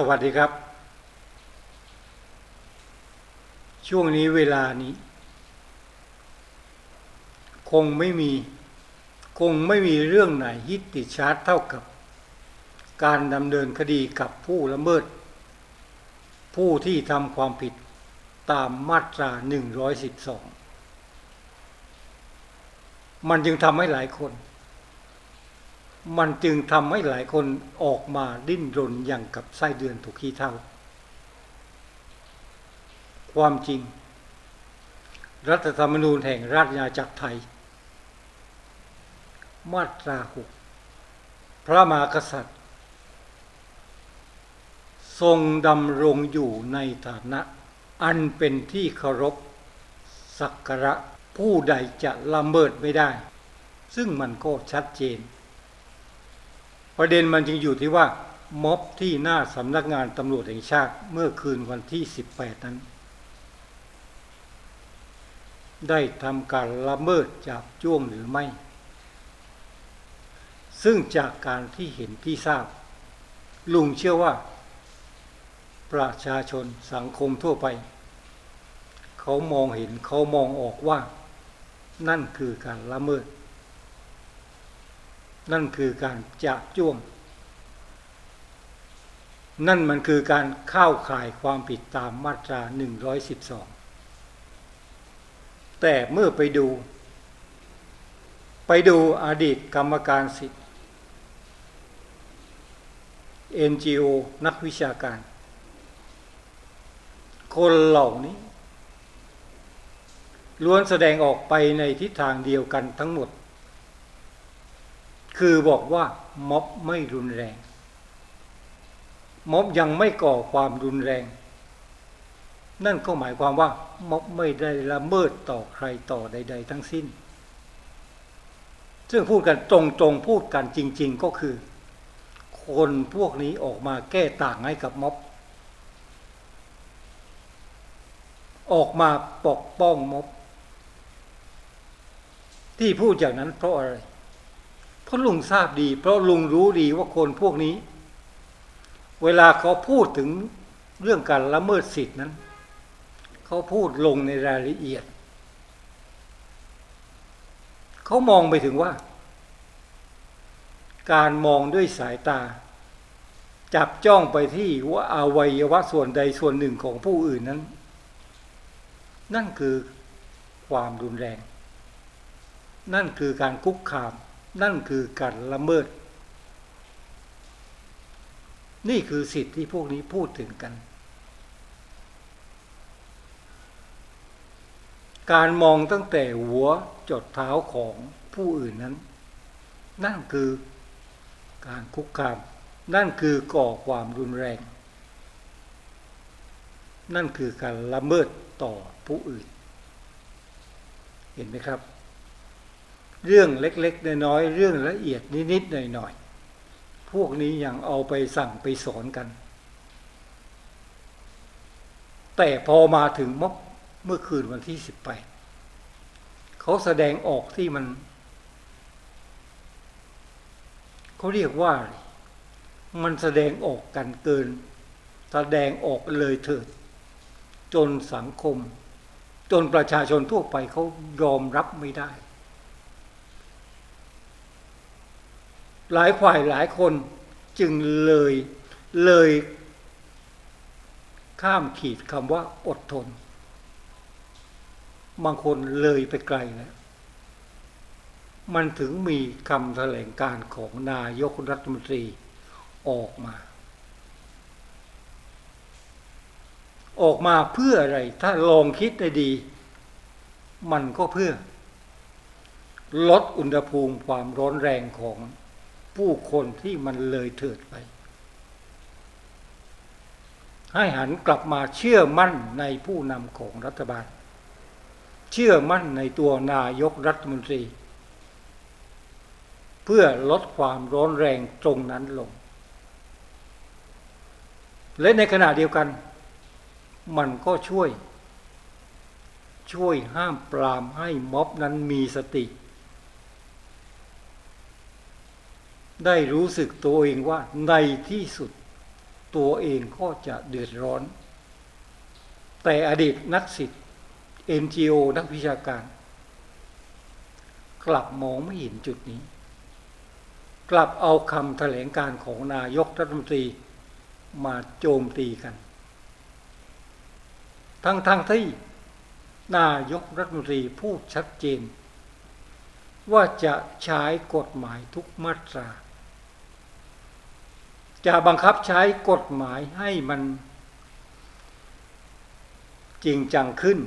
สวัสดีครับ ช่วงนี้เวลานี้ คงไม่มี คงไม่มีเรื่องไหนฮิตติดชาร์ตเท่ากับ การดำเนินคดีกับผู้ละเมิด ผู้ที่ทำความผิดตามมาตรา 112 มันจึงทำให้หลายคน มันจึงทำให้หลายคนออกมาดิ้นรนอย่างกับไส้เดือนถูกขี้เท่า ความจริง รัฐธรรมนูญแห่งราชอาณาจักรไทย มาตราหกพระมหากษัตริย์ ทรงดำรงอยู่ในฐานะ อันเป็นที่เคารพสักการะผู้ใดจะละเมิดไม่ได้ ซึ่งมันก็ชัดเจน ประเด็นมันจึงอยู่ที่ว่าม็อบที่หน้าสำนักงานตำรวจแห่งชาติเมื่อคืนวันที่ 18 นั้น ได้ทำการละเมิดจับจ้วงหรือไม่ ซึ่งจากการที่เห็นที่ทราบ ลุงเชื่อว่า ประชาชนสังคมทั่วไป เขามองเห็นเขามองออกว่า นั่นคือการละเมิด นั่นคือการจับจ้วง นั่นมันคือการเข้าข่ายความผิดตามมาตรา 112 แต่เมื่อไปดู ไปดูอดีตกรรมการสิทธิ์ NGO นักวิชาการ คนเหล่านี้ล้วนแสดงออกไปในทิศทางเดียวกันทั้งหมด คือบอกว่าม็อบไม่รุนแรง ม็อบยังไม่ก่อความรุนแรง นั่นก็หมายความว่า ม็อบไม่ได้ละเมิดต่อใครต่อใด ๆ ทั้งสิ้น ซึ่งพูดกันตรงๆพูดกันจริง ๆก็คือ คนพวกนี้ออกมาแก้ต่างให้กับม็อบ ออกมาปกป้องม็อบ ที่พูดอย่างนั้นเพราะอะไร เพราะลุงทราบดี เพราะลุงรู้ดีว่าคนพวกนี้ เวลาเขาพูดถึงเรื่องการละเมิดสิทธินั้น เขาพูดลงในรายละเอียด เขามองไปถึงว่า การมองด้วยสายตา จับจ้องไปที่ว่าอวัยวะส่วนใดส่วนหนึ่งของผู้อื่นนั้น นั่นคือความรุนแรง นั่นคือการคุกคาม นั่นคือการละเมิด นี่คือสิทธิที่พวกนี้พูดถึงกัน การมองตั้งแต่หัวจดเท้าของผู้อื่นนั้น นั่นคือการคุกคาม นั่นคือก่อความรุนแรง นั่นคือการละเมิดต่อผู้อื่น เห็นไหมครับ เรื่องเล็กๆน้อยๆเรื่องละเอียดนิดๆหน่อยๆพวกนี้ยังเอาไปสั่งไปสอนกัน แต่พอมาถึงม็อบเมื่อคืนวันที่สิบแปดเขาแสดงออกที่มันเขาเรียกว่ามันแสดงออกกันเกิน แสดงออกเลยเถิด จนสังคม จนประชาชนทั่วไปเขายอมรับไม่ได้ หลายฝ่ายหลายคนจึงเลยเลยข้ามขีดคำว่าอดทน บางคนเลยไปไกลแล้วมันถึงมีคำแถลงการของนายกรัฐมนตรีออกมา ออกมาเพื่ออะไร ถ้าลองคิดได้ดี มันก็เพื่อ ลดอุณหภูมิความร้อนแรงของ ผู้คนที่มันเลยเถิดไป ให้หันกลับมาเชื่อมั่นในผู้นำของรัฐบาล เชื่อมั่นในตัวนายกรัฐมนตรี เพื่อลดความร้อนแรงตรงนั้นลง และในขณะเดียวกัน มันก็ช่วย ช่วยห้ามปรามให้ม็อบนั้นมีสติ ได้รู้สึกตัวเองว่าในที่สุดตัวเองก็จะเดือดร้อน แต่อดีตนักสิทธิ์ NGO นักวิชาการ กลับมองไม่เห็นจุดนี้ กลับเอาคำแถลงการของนายกรัฐมนตรีมาโจมตีกัน ทั้งทั้งที่นายกรัฐมนตรีพูดชัดเจน ว่าจะใช้กฎหมายทุกมาตรา จะบังคับใช้กฎหมายให้มัน จริงจังขึ้น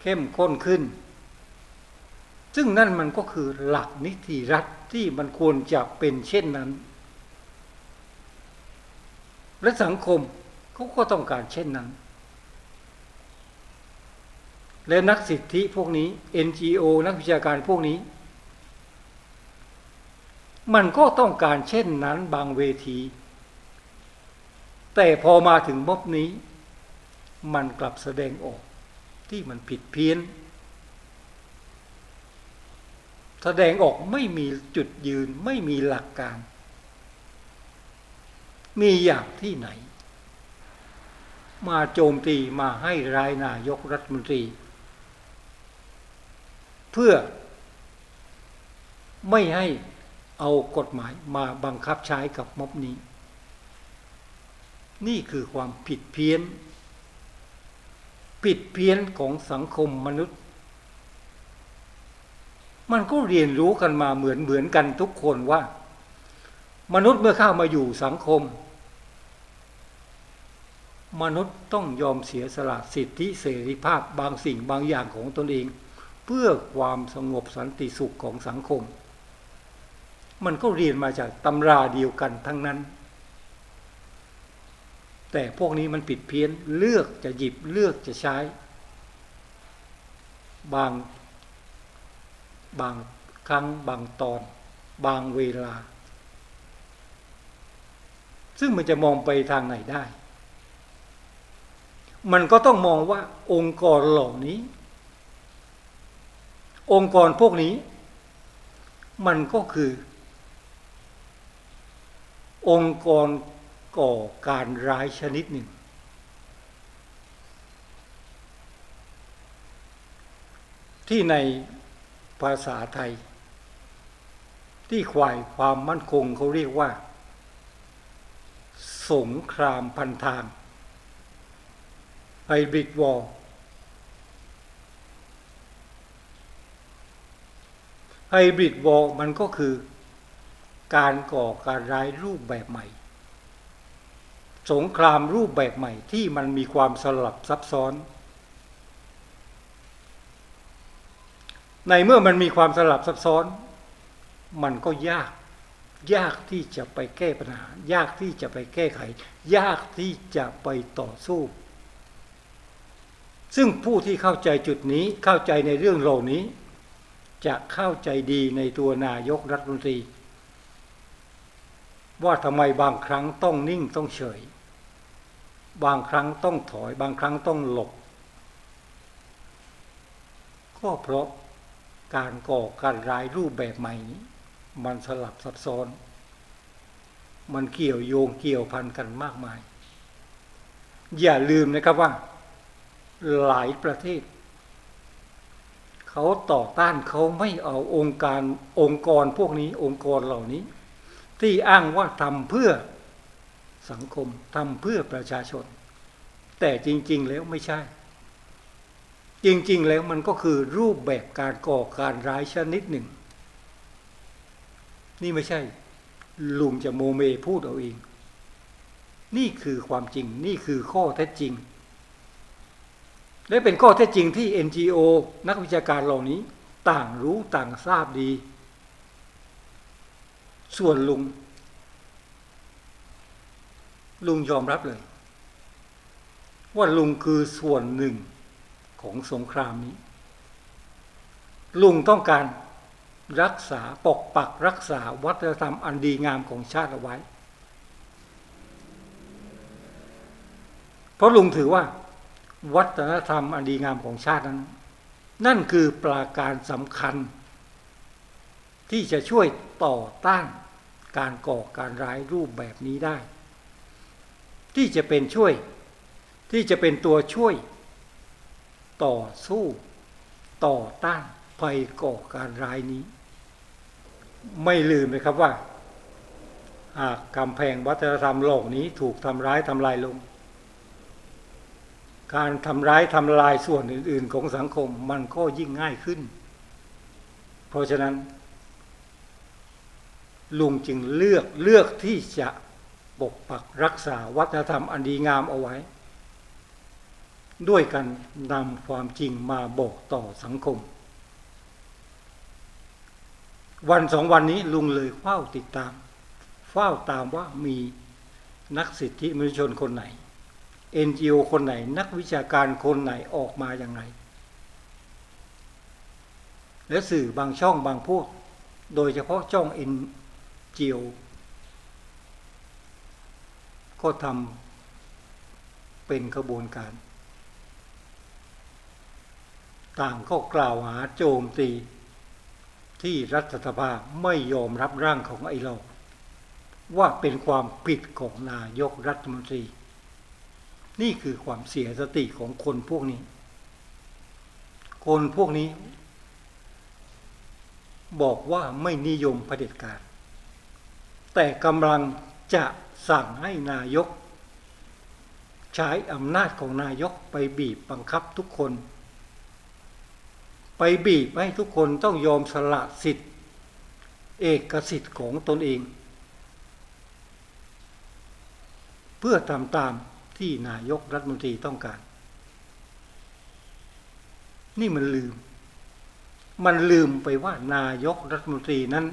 เข้มข้นขึ้น ซึ่งนั่นมันก็คือหลักนิติรัฐที่มันควรจะเป็นเช่นนั้น และสังคมเขาก็ต้องการเช่นนั้น และนักสิทธิพวกนี้ NGO นักวิชาการพวกนี้ มันก็ต้องการเช่นนั้นบางเวที แต่พอมาถึงม็อบนี้ มันกลับแสดงออกที่มันผิดเพี้ยน แสดงออกไม่มีจุดยืนไม่มีหลักการ มีอย่างที่ไหน มาโจมตีมาให้รายนายกรัฐมนตรี เพื่อไม่ให้เอากฎหมายมาบังคับใช้กับม็อบนี้ นี่คือความผิดเพี้ยน ผิดเพี้ยนของสังคมมนุษย์ มันก็เรียนรู้กันมาเหมือนเหมือนกันทุกคนว่า มนุษย์เมื่อเข้ามาอยู่สังคม มนุษย์ต้องยอมเสียสละสิทธิเสรีภาพบางสิ่งบางอย่างของตนเอง เพื่อความสงบสันติสุขของสังคม มันก็เรียนมาจากตำราเดียวกันทั้งนั้น แต่พวกนี้มันผิดเพี้ยนเลือกจะหยิบเลือกจะใช้ บาง บางครั้งบางตอน บางเวลา ซึ่งมันจะมองไปทางไหนได้ มันก็ต้องมองว่าองค์กรเหล่านี้ องค์กรพวกนี้ มันก็คือ องค์กร ก่อการร้ายชนิดหนึ่ง ที่ในภาษาไทย ที่ควายความมั่นคงเขาเรียกว่า สงครามพันทางไฮบริดวอลไฮบริดวอลมันก็คือการก่อการร้ายรูปแบบใหม่ สงครามรูปแบบใหม่ที่มันมีความสลับซับซ้อน ในเมื่อมันมีความสลับซับซ้อน มันก็ยาก ยากที่จะไปแก้ปัญหา ยากที่จะไปแก้ไข ยากที่จะไปต่อสู้ ซึ่งผู้ที่เข้าใจจุดนี้เข้าใจในเรื่องเหล่านี้ จะเข้าใจดีในตัวนายกรัฐมนตรีว่าทำไมบางครั้งต้องนิ่งต้องเฉย บางครั้งต้องถอย บางครั้งต้องหลบ ก็เพราะการก่อการร้ายรูปแบบใหม่นี้ มันสลับซับซ้อน มันเกี่ยวโยงเกี่ยวพันกันมากมาย อย่าลืมนะครับว่า หลายประเทศ เขาต่อต้านเขาไม่เอาองค์การองค์กรพวกนี้องค์กรเหล่านี้ ที่อ้างว่าทำเพื่อ สังคมทำเพื่อประชาชน แต่จริง ๆ แล้วไม่ใช่ จริง ๆ แล้วมันก็คือรูปแบบการก่อการร้ายชนิดหนึ่ง นี่ไม่ใช่ ลุงจะโมเมพูดเอาเอง นี่คือความจริง นี่คือข้อเท็จจริง และเป็นข้อเท็จจริงที่ NGO นักวิชาการเหล่านี้ ต่างรู้ต่างทราบดี ส่วนลุง ลุงยอมรับเลย ว่าลุงคือส่วนหนึ่งของสงครามนี้ ลุงต้องการรักษาปกปักรักษาวัฒนธรรมอันดีงามของชาติเอาไว้ เพราะลุงถือว่า วัฒนธรรมอันดีงามของชาตินั้น นั่นคือปราการสำคัญ ที่จะช่วยต่อต้านการก่อการร้ายรูปแบบนี้ได้ ที่จะเป็นช่วย ที่จะเป็นตัวช่วย ต่อสู้ ต่อต้านภัยก่อการร้ายนี้ ไม่ลืมเลยครับว่า หากกำแพงวัฒนธรรมโลกนี้ถูกทำร้ายทำลายลง การทำร้ายทำลายส่วนอื่น ๆ ของสังคมมันก็ยิ่งง่ายขึ้น เพราะฉะนั้นลุงจึงเลือกเลือกที่จะ ปกปักรักษาวัฒนธรรมอันดีงามเอาไว้ ด้วยกันนำความจริงมาบอกต่อสังคม วันสองวันนี้ลุงเลยเฝ้าติดตาม เฝ้าตามว่ามีนักสิทธิมนุษยชนคนไหน NGO คนไหน นักวิชาการคนไหนออกมาอย่างไร และสื่อบางช่องบางพวก โดยเฉพาะช่อง NGO ก็ทำเป็นกระบวนการ ต่างก็กล่าวหาโจมตี ที่รัฐสภาไม่ยอมรับร่างของไอ้เรา ว่าเป็นความผิดของนายกรัฐมนตรี นี่คือความเสียสติของคนพวกนี้ คนพวกนี้ บอกว่าไม่นิยมเผด็จการ แต่กำลังจะ สั่งให้นายก ใช้อำนาจของนายกไปบีบบังคับทุกคน ไปบีบให้ทุกคนต้องยอมสละสิทธิ์ เอกสิทธิ์ของตนเอง เพื่อทำตามที่นายกรัฐมนตรีต้องการ นี่มันลืม มันลืมไปว่านายกรัฐมนตรีนั้น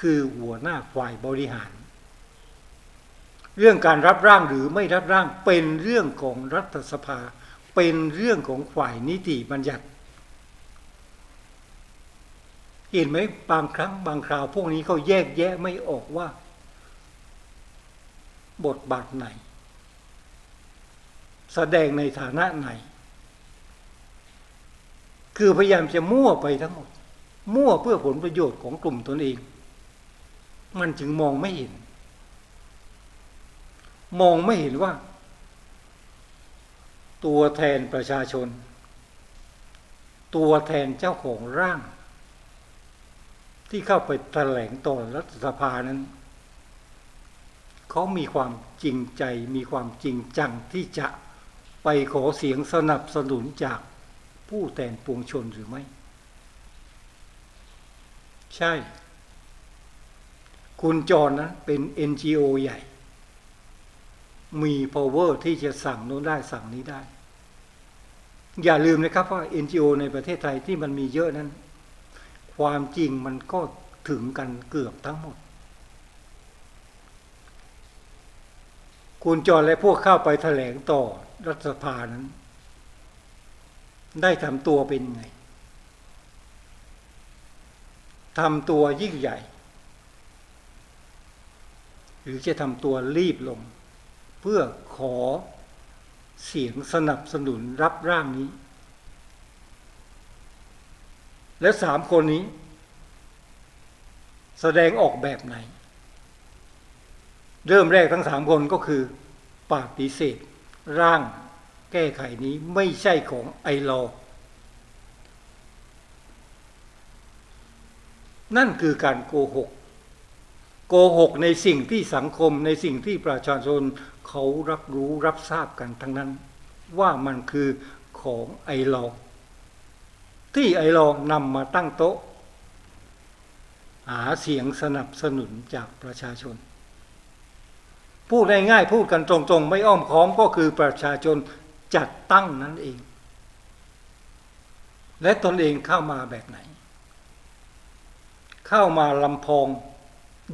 คือหัวหน้าฝ่ายบริหาร เรื่องการรับร่างหรือไม่รับร่างเป็นเรื่องของรัฐสภา เป็นเรื่องของฝ่ายนิติบัญญัติ เห็นไหมบางครั้งบางคราวพวกนี้เขาแยกแยะไม่ออกว่า บทบาทไหน แสดงในฐานะไหน คือพยายามจะมั่วไปทั้งหมด มั่วเพื่อผลประโยชน์ของกลุ่มตนเอง มันจึงมองไม่เห็น มองไม่เห็นว่า ตัวแทนประชาชน ตัวแทนเจ้าของร่าง ที่เข้าไปแถลงต่อรัฐสภานั้น เขามีความจริงใจมีความจริงจังที่จะไปขอเสียงสนับสนุนจากผู้แทนปวงชนหรือไม่ ใช่ คุณจรนะเป็น NGO ใหญ่ มี power ที่จะสั่งโน้นได้สั่งนี้ได้ อย่าลืมนะครับว่า NGO ในประเทศไทยที่มันมีเยอะนั้น ความจริงมันก็ถึงกันเกือบทั้งหมด คุณจรและพวกเข้าไปแถลงต่อรัฐสภานั้น ได้ทำตัวเป็นไงทำตัวยิ่งใหญ่ หรือจะทำตัวรีบลง เพื่อขอเสียงสนับสนุนรับร่างนี้ และสามคนนี้ แสดงออกแบบไหน เริ่มแรกทั้งสามคนก็คือ ปฏิเสธ ร่างแก้ไขนี้ไม่ใช่ของไอรอนั่นคือการโกหก โกหกในสิ่งที่สังคมในสิ่งที่ประชาชน เขารับรู้รับทราบกันทั้งนั้น ว่ามันคือของไอรอที่ไอรอนำมาตั้งโต๊ะ หาเสียงสนับสนุนจากประชาชน พูดง่ายๆพูดกันตรงๆ ไม่อ้อมค้อมก็คือประชาชนจัดตั้งนั่นเอง และตนเองเข้ามาแบบไหน เข้ามาลำพอง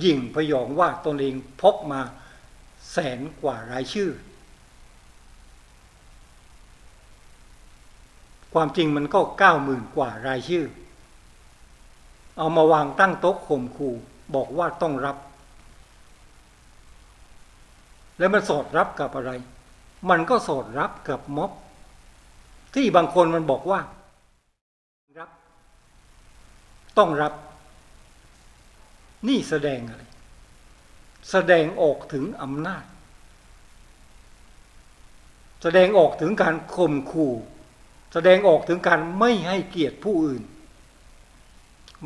ยิ่งพยองว่าตนเองพกมา แสนกว่ารายชื่อ ความจริงมันก็เก้าหมื่นกว่ารายชื่อ เอามาวางตั้งโต๊ะข่มขู่บอกว่าต้องรับ แล้วมันสอดรับกับอะไร มันก็สอดรับกับม็อบที่บางคนมันบอกว่า รับ ต้องรับ นี่แสดงอะไร แสดงออกถึงอำนาจ แสดงออกถึงการข่มขู่ แสดงออกถึงการไม่ให้เกียรติผู้อื่น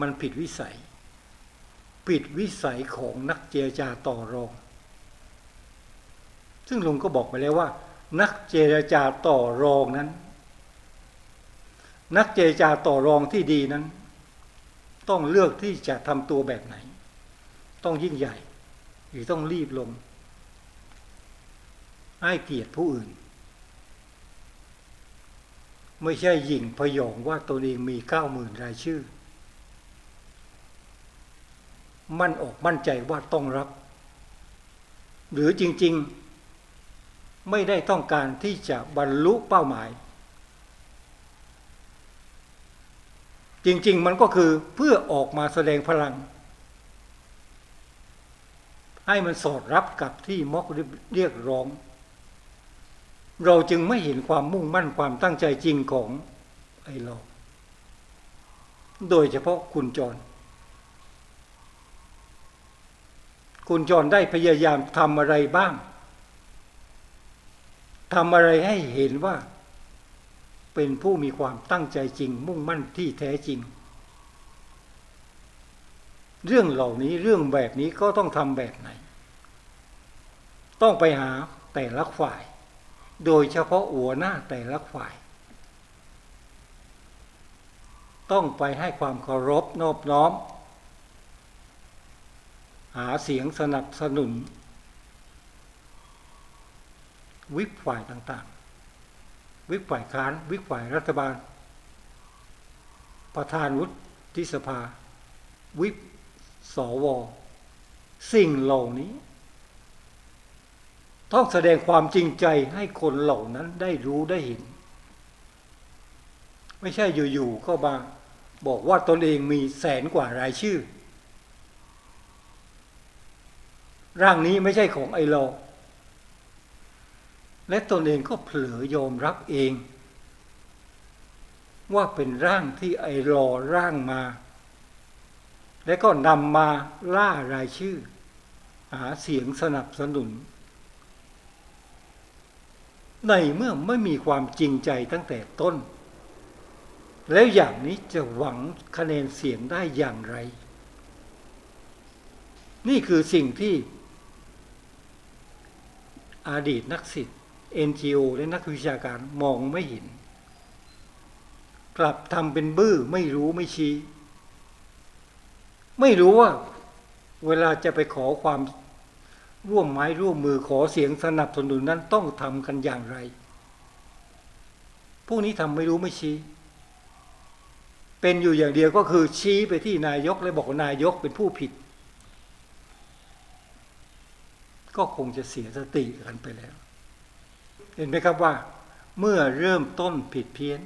มันผิดวิสัย ผิดวิสัยของนักเจรจาต่อรอง ซึ่งลุงก็บอกไปแล้วว่า นักเจรจาต่อรองนั้น นักเจรจาต่อรองที่ดีนั้น ต้องเลือกที่จะทำตัวแบบไหน ต้องยิ่งใหญ่ หรือต้องรีบลงให้เกียรติผู้อื่น ไม่ใช่หยิ่งพยองว่าตนเองมีเก้าหมื่นรายชื่อ มั่นออกมั่นใจว่าต้องรับ หรือจริง ๆ ไม่ได้ต้องการที่จะบรรลุเป้าหมาย จริง ๆ มันก็คือเพื่อออกมาแสดงพลัง ให้มันสอดรับกับที่ม็อกเรียกร้อง เราจึงไม่เห็นความมุ่งมั่นความตั้งใจจริงของไอ้เรา โดยเฉพาะคุณจร คุณจรได้พยายามทำอะไรบ้างทำอะไรให้เห็นว่า เป็นผู้มีความตั้งใจจริง มุ่งมั่นที่แท้จริง เรื่องเหล่านี้เรื่องแบบนี้ก็ต้องทำแบบไหน ต้องไปหาแต่ละฝ่าย โดยเฉพาะหัวหน้าแต่ละฝ่าย ต้องไปให้ความเคารพนอบน้อม หาเสียงสนับสนุน วิปฝ่ายต่างๆ วิปฝ่ายค้าน วิปฝ่ายรัฐบาล ประธานวุฒิสภา วิป สว สิ่งเหล่านี้ ต้องแสดงความจริงใจให้คนเหล่านั้นได้รู้ได้เห็น ไม่ใช่อยู่ๆก็มาบอกว่าตนเองมีแสนกว่ารายชื่อ ร่างนี้ไม่ใช่ของไอเราและตนเองก็เผลอยอมรับเอง ว่าเป็นร่างที่ไอรอร่างมา และก็นำมาล่ารายชื่อ หาเสียงสนับสนุน ในเมื่อไม่มีความจริงใจตั้งแต่ต้น แล้วอย่างนี้จะหวังคะแนนเสียงได้อย่างไร นี่คือสิ่งที่อดีตนักสิทธิ์ NGO และนักวิชาการมองไม่เห็น กลับทำเป็นบื้อไม่รู้ไม่ชี้ ไม่รู้ว่า เวลาจะไปขอความร่วมไม้ร่วมมือขอเสียงสนับสนุนนั้นต้องทำกันอย่างไรผู้นี้ทำไม่รู้ไม่ชี้ เป็นอยู่อย่างเดียวก็คือชี้ไปที่นายกและบอกนายกเป็นผู้ผิด ก็คงจะเสียสติกันไปแล้ว เห็นไหมครับว่า เมื่อเริ่มต้นผิดเพี้ยน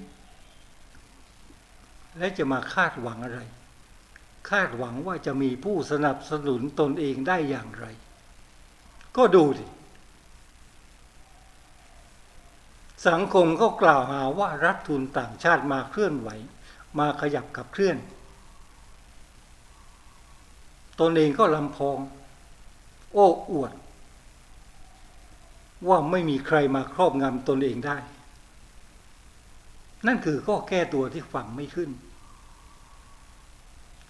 และจะมาคาดหวังอะไร คาดหวังว่าจะมีผู้สนับสนุนตนเองได้อย่างไร ก็ดูดิสังคมก็กล่าวหาว่ารัฐทุนต่างชาติมาเคลื่อนไหว มาขยับกับเคลื่อน ตนเองก็ลำพอง โอ้อวด ว่าไม่มีใครมาครอบงำตนเองได้ นั่นคือก็แก้ตัวที่ฝังไม่ขึ้น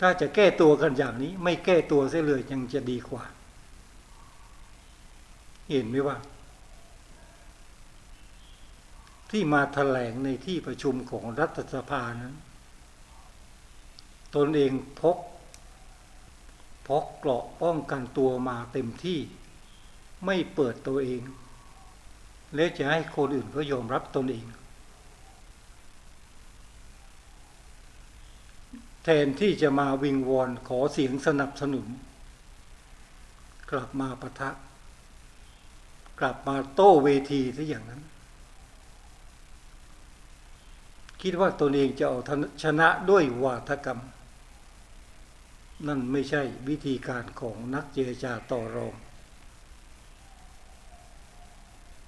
ถ้าจะแก้ตัวกันอย่างนี้ ไม่แก้ตัวเสียเลยยังจะดีกว่า เห็นไหมว่า ที่มาแถลงในที่ประชุมของรัฐสภานั้น ตนเองพกพกเกราะป้องกันตัวมาเต็มที่ไม่เปิดตัวเอง และจะให้คนอื่นก็ยอมรับตนเอง ทนที่จะมาวิงวอนขอเสียงสนับสนุน กลับมาปะทะ กลับมาโต้เวทีซะอย่างนั้น คิดว่าตนเองจะเอาชนะด้วยวาทกรรม นั่นไม่ใช่วิธีการของนักเจรจาต่อรอง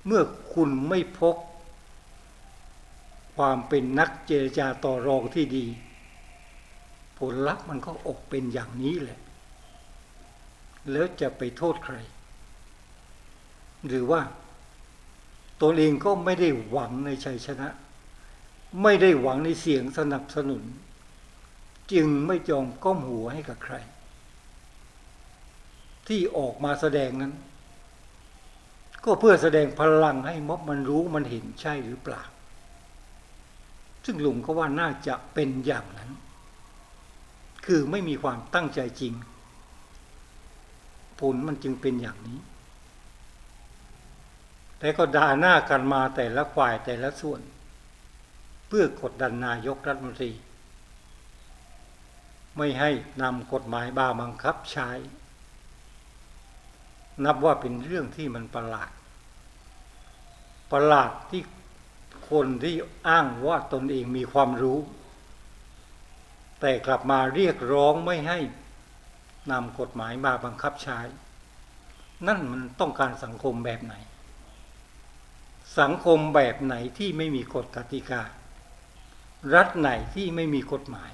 เมื่อคุณไม่พก ความเป็นนักเจรจาต่อรองที่ดี ผลลัพธ์มันก็ออกเป็นอย่างนี้แหละ แล้วจะไปโทษใคร หรือว่าตัวเองก็ไม่ได้หวังในชัยชนะ ไม่ได้หวังในเสียงสนับสนุน จึงไม่ยอมก้มหัวให้กับใคร ที่ออกมาแสดงนั้น ก็เพื่อแสดงพลังให้ม็อบมันรู้มันเห็นใช่หรือเปล่า ซึ่งลุงก็ว่าน่าจะเป็นอย่างนั้น คือไม่มีความตั้งใจจริง ผลมันจึงเป็นอย่างนี้ แต่ก็ด่าหน้ากันมาแต่ละฝ่ายแต่ละส่วน เพื่อกดดันนายกรัฐมนตรี ไม่ให้นำกฎหมายบาบังคับใช้ นับว่าเป็นเรื่องที่มันประหลาด ประหลาดที่คนที่อ้างว่าตนเองมีความรู้ แต่กลับมาเรียกร้องไม่ให้นำกฎหมายมาบังคับใช้ นั่นมันต้องการสังคมแบบไหน สังคมแบบไหนที่ไม่มีกฎกติกา รัฐไหนที่ไม่มีกฎหมาย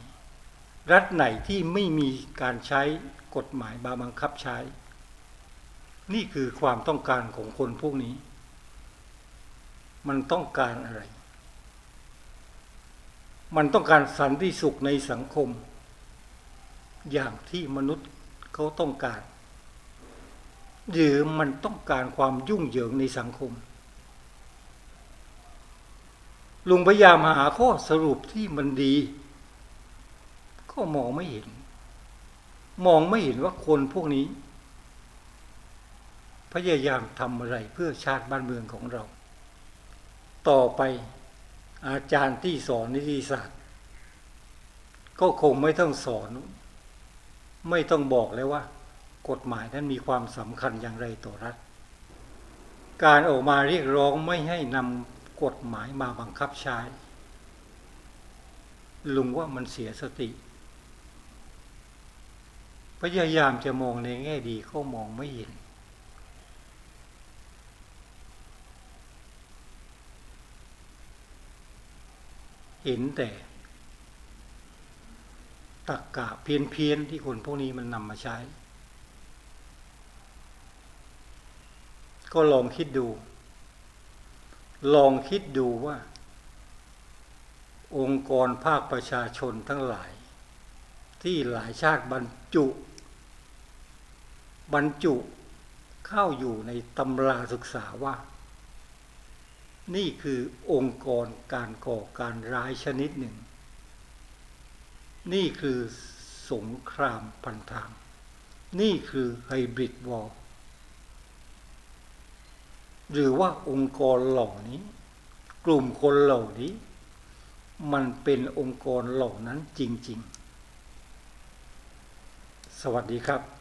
รัฐไหนที่ไม่มีการใช้กฎหมายมาบังคับใช้ นี่คือความต้องการของคนพวกนี้ มันต้องการอะไร มันต้องการสันติสุขในสังคม อย่างที่มนุษย์เขาต้องการ หรือมันต้องการความยุ่งเหยิงในสังคม ลุงพยายามหาข้อสรุปที่มันดี ก็มองไม่เห็น มองไม่เห็นว่าคนพวกนี้ พยายามทำอะไรเพื่อชาติบ้านเมืองของเรา ต่อไป อาจารย์ที่สอนนิติศาสตร์ ก็คงไม่ต้องสอน ไม่ต้องบอกเลยว่า กฎหมายนั้นมีความสำคัญอย่างไรต่อรัฐ การออกมาเรียกร้องไม่ให้นำกฎหมายมาบังคับใช้ ลุงว่ามันเสียสติพยายามจะมองในแง่ดีก็มองไม่เห็น เห็นแต่ตักกะเพี้ยนเพียนๆที่คนพวกนี้มันนำมาใช้ ก็ลองคิดดู ลองคิดดูว่า องค์กรภาคประชาชนทั้งหลาย ที่หลายชาติบรรจุ บรรจุเข้าอยู่ในตำราศึกษาว่า นี่คือองค์กรการก่อการร้ายชนิดหนึ่ง นี่คือสงครามพันธามนี่คือไฮบริดวอร์หรือว่าองค์กรเหล่านี้ กลุ่มคนเหล่านี้ มันเป็นองค์กรเหล่านั้นจริง ๆ สวัสดีครับ